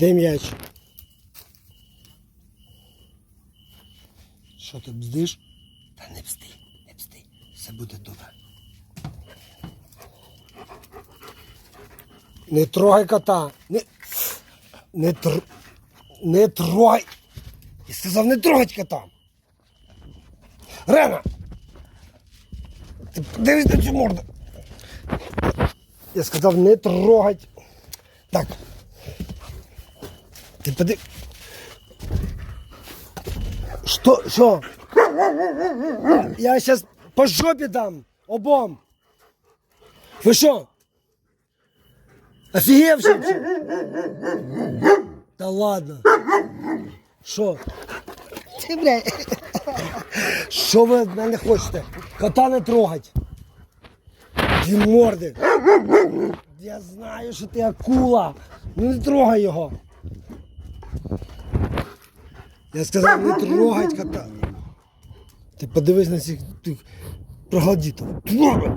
Де м'яч? Що ти бздиш? Та не бзди, не бзди. Все буде добре. Не трогай кота. Не, не, тр... не трогай. Я сказав, не трогать кота. Рена! Ти подивись на цю морду. Я сказав, не трогать. Так. Ти поди. Що? Що? Я зараз по жопі дам обом. Ви що? Офігевши? Та ладно. Що? Ти, блядь. Що ви від мене хочете? Кота не трогать. Дві морди. Я знаю, що ти акула. Ну не трогай його. Я сказав, не трогать кота. Ти подивись на цих тих проглодітів. Трогай!